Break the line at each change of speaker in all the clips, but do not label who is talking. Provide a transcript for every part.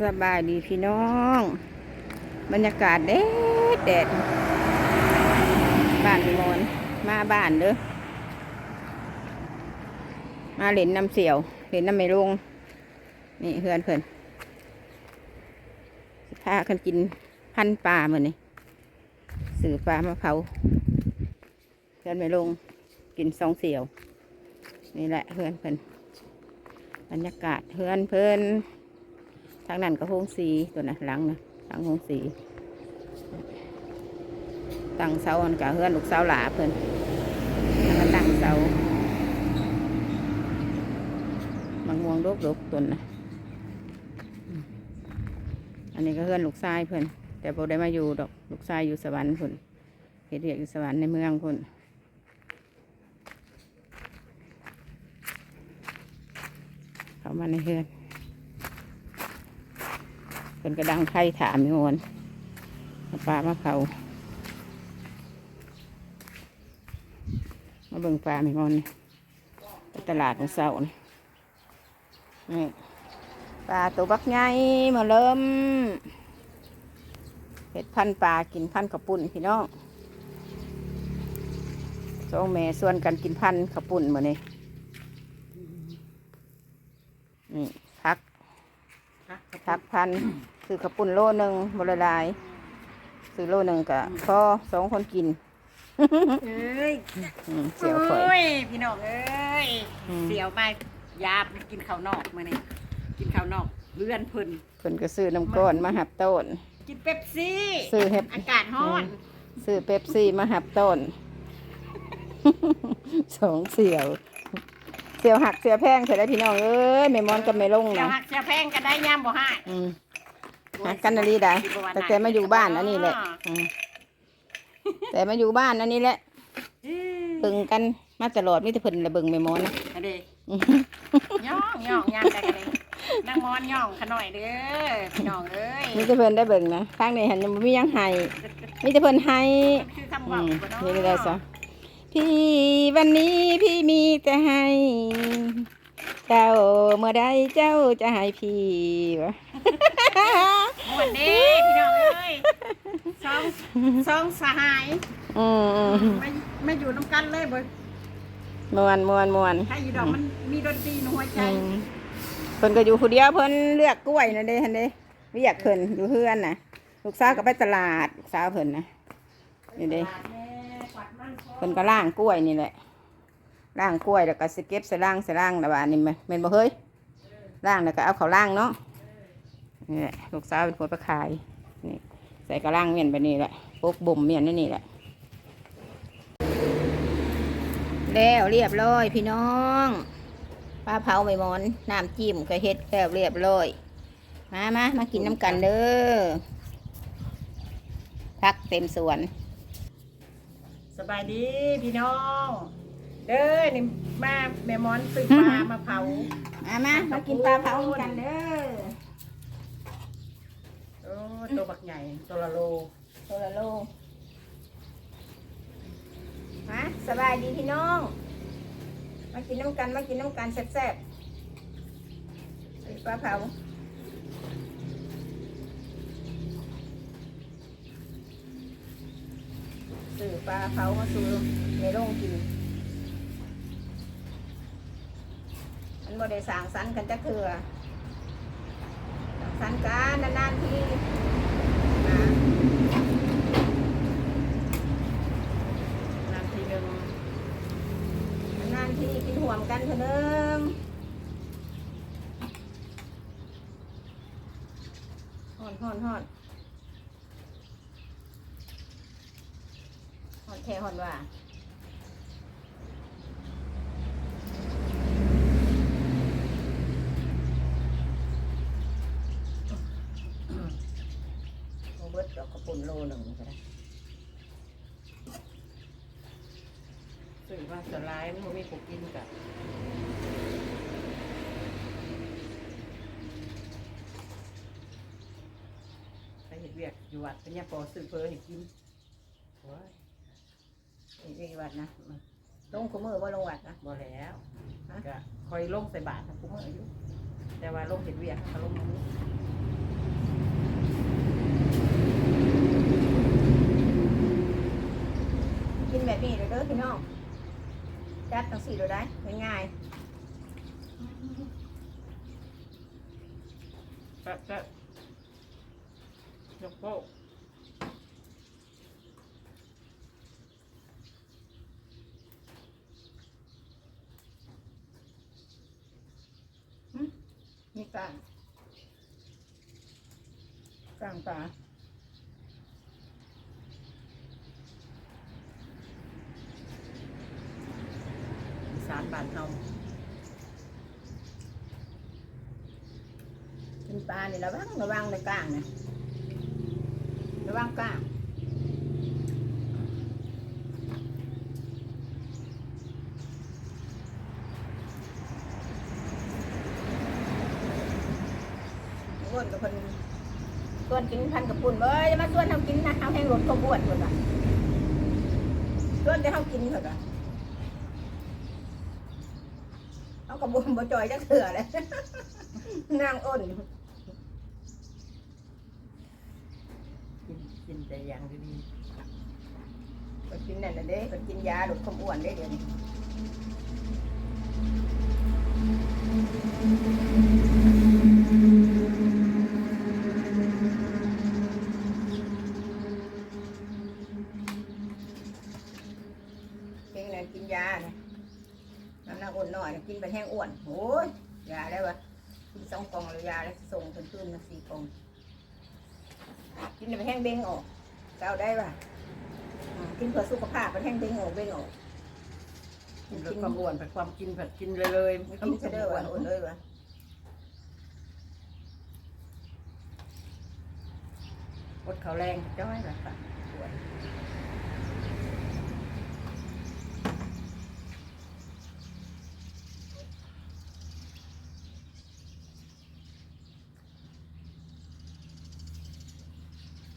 สบายดีพี่น้อง บรรยากาศแดดแดดบ้านมีมอนมาบ้านเด้อมาเล่นน้ำเสียวเล่นน้ำไม่ลง นี่เพื่อนเพื่อนพากันกินพันปลาเหมือนนี่สื่อปลามาเผาเพื่อนไม่ลงกินสองเสียว นี่แหละเพื่อนเพื่อนบรรยากาศเพื่อนเพื่อน ทางนั้นก็โฮงสีตัวนะหลังนะหลังโฮงสีตั้งเสาอันกะเพื่อนลูกเสาหลาเพื่อนแล้วก็ตั้งเสาบางม่วงดกดกๆตัวนะอันนี้ก็เพื่อนลูกชายเพื่อนแต่พอได้มาอยู่ดอกลูกชายอยู่สวรรค์เพื่อนเฮ็ดเรียกอยู่สวรรค์ในเมืองเพื่อนเข้ามาในเฮือน เป็นกระดังไข่ถามมีโอนปลามาเผามาเบิ่งปลามีโอนนี่ไปตลาดของเสานี่นี่ปลาตัวบักใหญ่มาเริ่มเห็ดพันปลากินพันกระปุ่นพี่น้องสองแม่ส่วนกันกินพันกระปุ่นมือนนี่นี่พักพักพัน ซื้อกระปุ่นโลหนึ่งบริลาย ซื้อโลหนึ่งกะพอสองคนกิน
เอ้ย
อืมเสียวข่อย
โอ้ยพี่น้องเอ้ย
อืม
เสียวไปยาบกินข้าวนอกมาเนี่ยกินข้าวนอกเลื่อนเพิ่น
เพิ่นก็ซื้อน้ำก้อนมาหับต้น
กินเป๊ปซี่
ซื้อเห็บ
อากาศร้อน
ซื้อเป๊ปซี่มาหับต้น สองเสียว เสียวหักเสียวแพงเสร็จแล้วพี่น้องเอ้ยไม่มอนกับไม่ลง
เดี๋ยว
นะ
หักเสียแพงก็ได้ย่ำบ่ให้
อืม หักกันนาลีได้แต่แต่มาอยู่บ้านอันนี้แหละอืมแต่มาอยู่บ้านอันนี้แหละ
เอ้ย
เบิ่งกันมาตลอดมิแต่เพิ่นละเบิ่งไม่มอนนะ
อันเด้ย่องย่องย่างได้กันเลยนั่งมอนย่องขะหน่อยเด้อพี่น้องเอ้ย
มีแต่เพิ่นได้เบิ่งนะทางนี้หันยังบ่มีหยังให้มีแต่เพิ่นให้
คือคำ
อื
เว่ามบ่เนาะ
นี่ได้ซะพี่วันนี้พี่มีแต่ให้ เจ้าเมื่อใดเจ้าจะให้พี่วะ
ม่วนเด้พี่น้องเอ้ยสองสองสหาย
อืมอืม
มามาอยู่น้ำกันเลยบ่
มวนมวนมวน
ถ้าอยู่ดอกมันมีดนตรีในหัวใจ
อืมเพิ่นก็อยู่ผู้เดียวเพิ่นเลือกกล้วยนั่นเด้หั่นเด้เรียกเพิ่นอยู่เฮือนน่ะ ลูกสาวก็ไปตลาดลูกสาวเพิ่นนะนี่เด้เพิ่นก็ล่างกล้วยนี่แหละล่างกล้วยแล้วก็สเก็บใส่ล่างใส่ล่างแล้วว่านี่แม่นแม่นบ่เฮ้ยล่างแล้วก็เอาเขาล่างเนาะ นี่แหละลูกสาวเป็นคนไปขายนี่ใส่กระล่างเมียนไปนี่แหละปกบ่มเมียนนี่นี่แหละ แล้วเรียบร้อยพี่น้องปลาเผาใบมอนน้ำจิ้มก็เฮ็ดแล้วเรียบร้อย มามามากินน้ำกันเด้อพักเต็มสวน
สบายดีพี่น้อง เด้อนี่มาแม่มอนซื้อปลามาเผา
มามามากินปลาเผากันเด้อ
โอ้ ตัวบักใหญ่ตัวละโล
ตัวละโลมาสบายดีพี่น้อง มากินน้ำกันมากินน้ำกันแซ่บๆซื้อปลาเผาซื้อปลาเผามาสู่ในโรงกินมันบ่ได้สร้างสรรค์กันจักเถื่อสร้างสรรค์กันนานๆที มา
นทีหนึ่ง
นานทีกินห่วมกันเถอะเนึงหอนหอนหอนหอนแค่ฮอนว่าโรเบิร์ตดอกกระปุ่น โลหนึ่งก็ได้
ซื้อมาสลายมันบ่มีกูกินกับไปเห็ดเวียกอยู่วัดเป็นยาปอซื้อเพอให้กินโอ้ย
อีกอีกวัดนะลงขมือว่าลงวัดนะ
บ่แล้วก็คอยลงใส่บาตรนะกูเมื่ออายุแต่ว่าลงเห็ดเวียกก็ลงมานี้
นี้เด้อเด้อพี่น้อง จัดตั้งสี่เด้อได้ง่าย
แป๊บแป๊บยกโป๊ะ
ๆนี่กลางกลางปลา
สารบ้านเฮา
กินปลาเนี่ยระวังระวังในกลางนะระวังกลางอ้วนกับคนส่วนกินพันกับปุ่นเว้ยมาส่วนทำกินนะทำให้งรถก็บวชคนละส่วนจะทำกินเถอะ กะเอากระบุมบ่จอยจักเถื่อเลยนางอ้น
กินกินแต่อย่างดี
ก็กินนั่นน่ะเด้ก็กินยาลดความอ้วนได้เดี๋ยวนี้เก่งนั่นกินยาเนี่ยน้ำหนักอ้วนหน่อยน่ะกินไปแห้งอ้วนโอ้ยยาได้วะกินสองกล่องเลยยาแล้วส่งจนขึ้นมาสี่กล่องกินไปแห้งเบ้งออกเจ้าได้ปะอืมกิน เพื่อสุขภาพไปแห้งเบ้งออกเบ้งออก
ๆกินลดความอ้วนผัดความกินผัดกินเลยเลย
ไม่กินเสยเด้อวะอ้วนเลยวะ
อดเขาวแรงจ้อยละค่ะอ้วน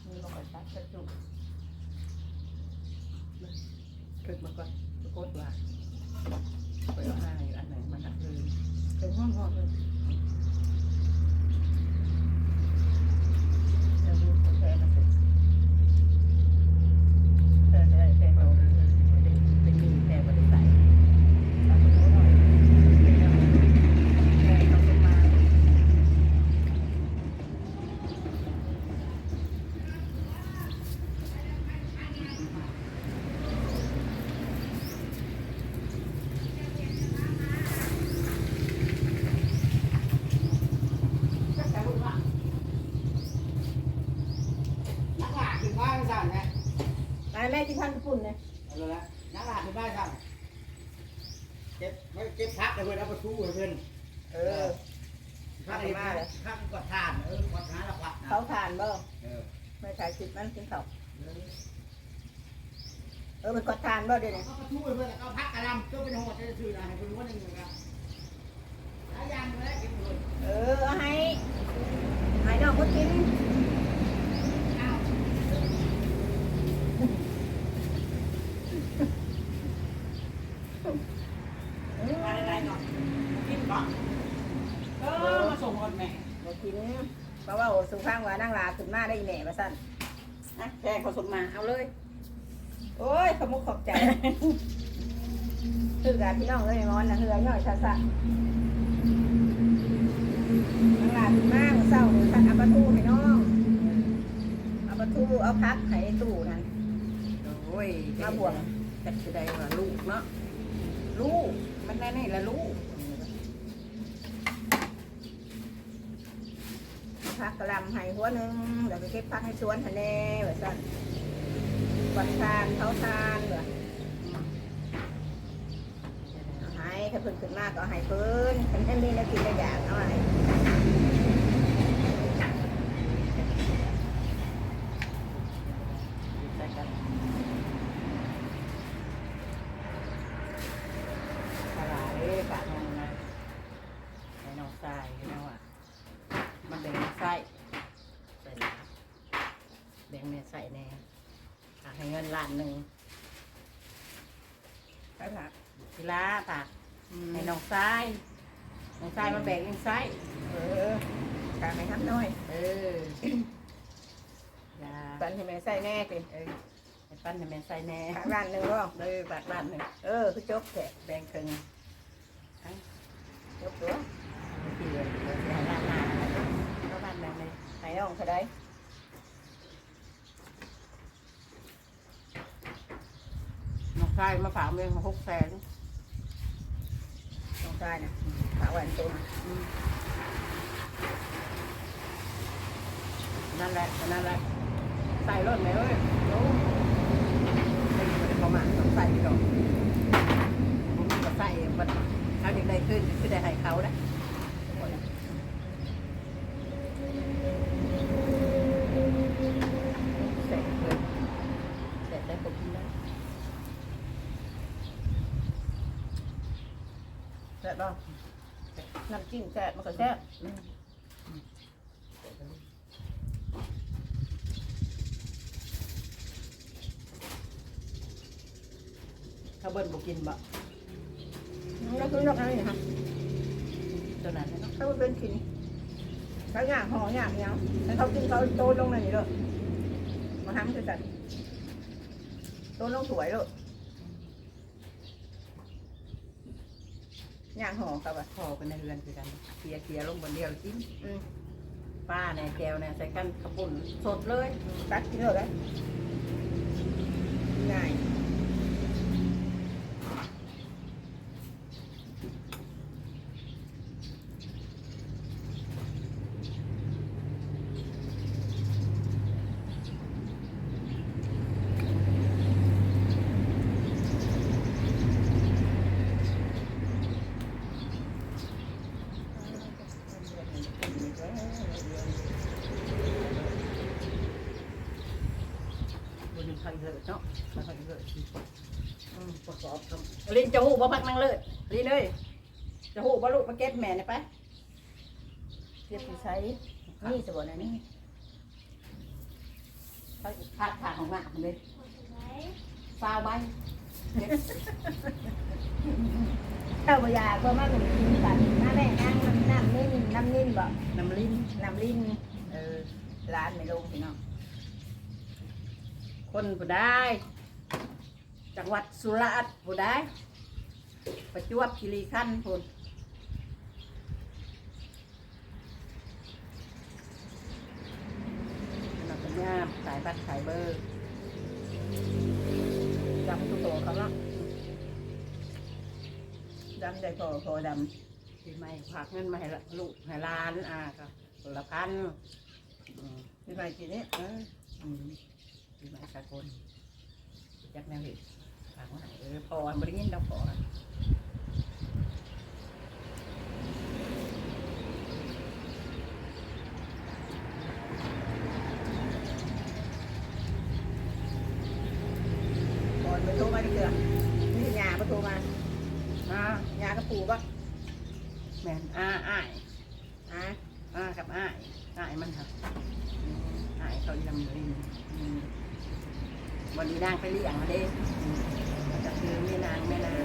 มีบอกว่าซัดกระจุก
คึกมาก่อนโคตรว่าไปเอาห้าอยู่อันไหนมันหักเลย
เป็นห้องห้องเลย
เดี๋ยวดูแทนมาสิแทนได้แทนเราเลยเป็นมีแทนมาได้ใส่ตามตัวหน่อยแทนเขาจะมา
นักหลาถึงบ้านสั่นนะ
นายแม่กินข้าวญี่ปุ่นเนี่ย
เอาละนักหลาถึงบ้านสั่นเก็บไว้เก็บพักเลยเพื่อนเอาไปทู้ให้เพื่อน
เออ
พักเลยมาเลยพักกดทานเออกดทานละพัก
เขาทานบ่
เออ
ไม่ใช่สิบมันกินเขาวเออมันกดทานบ่เดี๋ยวนี้
เอาไปทู้ให้เพื่อนเอาพักกระลำก็เป็นหัวจะซื้อนะให้เพื่อนรู้ว่าหนึ่งครับหลายอย่างเลยเก็บเลย
เออเอาให้ให้น้องก็กิน
มาได้ๆหน่อยกิ นก่อนเออมาส่งคนแม่
บ่กินเพราะว่าโอ้สุข้างว่านั่งลาขึ้นมาได้อีแหน่มาสั่น
นะแกงเขาส่งมาเอาเลย
โอ้ยขมุกขอบใจคือการพี่น้องเอ้ยมอนนะเฮือย่อยซะซะนั่งลาขึ้นมาเมื่อเช้านี่ท่านเอาปลาทูให้น้องเอาปลาทูเอาพักให้ตู้นั่น
โอ้ย
มาบวง
แต่จะได้ว่าลูกเนาะลูกมันได้นี่ละลูก
พั กกระลำให้หัวหนึ่งเดี๋ยวไปเก็บพักให้ชวนทะเลแบบสั่นวันทานเขาทานเหรอให้ถ้าเพิ่นขึ้นมากก็ให้เพิ่นเพิ่นให้มีแล้วกินได้อย่างเอาไห้
ใส่กันปลาไหลปลาทองนะใส่น้องทรายนะว่ะมันแบ่งไส้ใส่น้ำแบ่งเนี่ยใส่แน่อะให้เงินล้านหนึ่ง
ไปผัก
ทีละตักให้น้องทรายน้องทรายมาแบ่งเองไส้
เออการไปทำน้อย
เอออย่า
ตอนที่แม่ใส่แน่สิ
เออให้ให้ปั้นให้แม่ใส่แหน่
ขายบ้านหนึ่งก็
เลยบาทบ้านหนึ่งเออคือจบแขกแบ่งครึ่งทั้งจบตัวที่เหลือเหลือที่ให้ร้านหน้านะครับก็บ้านแบ่งเลยให้น้องเขาได้ น้องชามาฝากเมืองมาหกแสน
น้องชายนะฝากไว้ในตัว
นั่นแหละนั่นแหละใส่รถไหมเอ้ยโอ้ไม่ได้ประมาณต้องใส่ดอกผมก็ใส่บัดเขาอยากได้ขึ้นคือได้ให้เขานะเสร็จเลยเสร็จได้ผมกินได้แซ่บบ้างน้ำ จิ้มแซ่บมันก็แซ่บอืมเขาเบิ้ลบอกกินบ่
แล้วคือนกอะไรนะฮะ
ตัวนั้นเนาะ
ถ้ามันเป็นขินใช้งานห่องานเนี้ยให้เขากินเขาโตลงในนี้เลยมาทำคือสัตว์โตลงสวยเลย ย่างห่อครับอะ
พอกันในเรือนคือกันเคลียร์เคลียร์ลงบนเดียวกิน
อืม
ป้าเนี่ยแก้วเนี่ยใส่กันขบุนสดเลย
ตัดกินเลยได้ง่าย
บ นหนึ่งพันเลยเนาะพันเลยอืมประกอบทำลินจะหูบ่พักนั่งเลยลินเลยจะหูบ่ลูกมาเก็ตแม่เนี่ยไปเก็บไปใช้นี่สบนะนี่เขาขาดขาของหมากเลยฟาวใบ
เจ้าบอยากเพื่อมาเป็นกินปันมาแม่นั่งน้ำนิ่มน้ำนิ่มบ่
น้ำลิ้น
น้ำลิ้น
เออ
ร้านไม่ลงพี่น้อง
คนผู้ได้ จังหวัดสุราษฎร์ผู้ได้ ประจวบคีรีขันธ์พุ่นเราก็ย่ามสายบัตรสายเบอร์
ดำทุกตัวเขาเนาะดำใจพอพอดำ
ปีใหม่ฝากเงินมาให้ลูกให้ล้านอ่าก็คนละพันอืมำ
พี่ใหม่ทีนี้
เออ อืมปีใหม่สากลจักแนวเห็ดฝากมาให้เออพอบริยินเราพอ
ก่อนไปโทรมาดีเกลือนี่ยาไปโทรมา
อ่ายา
กระปูปะ
แม่นอ่าอ้าย
อะ
อ่ากับอ้ายอ้ายมันครับอ้ายเขายำลินอืม วันนี้นางไปเลี้ยงมาเด้อืมก็คือแม่นางแม่นาง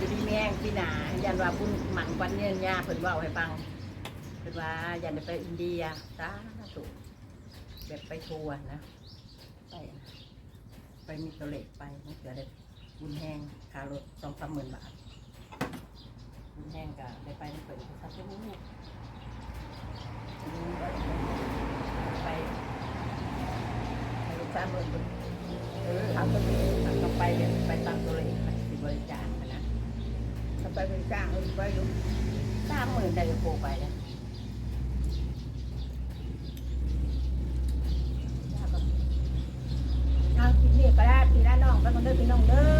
จะดีแม่งพี่นายันว่าบุญหมันวันเนียนยาเพิ่นว่าให้ฟังเพิ่นว่ายันจะไปอินเดียสาธุแบบไปทัวร์นะไปนะไปมีตัวเล็กไปมันเกิดได้บุญแห้งคารถสองสามหมื่นบาทบุญแห้งก็ได้ไปในเปิดสักชั่วโมง ไป
ลูกสามหมื่นคน
เออทำก็ดีทำไปเนี่ยไปตามตัวเลขไปสิบริจาคนะ
เขาไปเป็นจ้างเออไปอยู่
สามหมื่นได้ก็โกไปแล้ว
เอาคิดเรียก็ได้พี่ละน้องไปคนเด้อพี่น้องเด้อ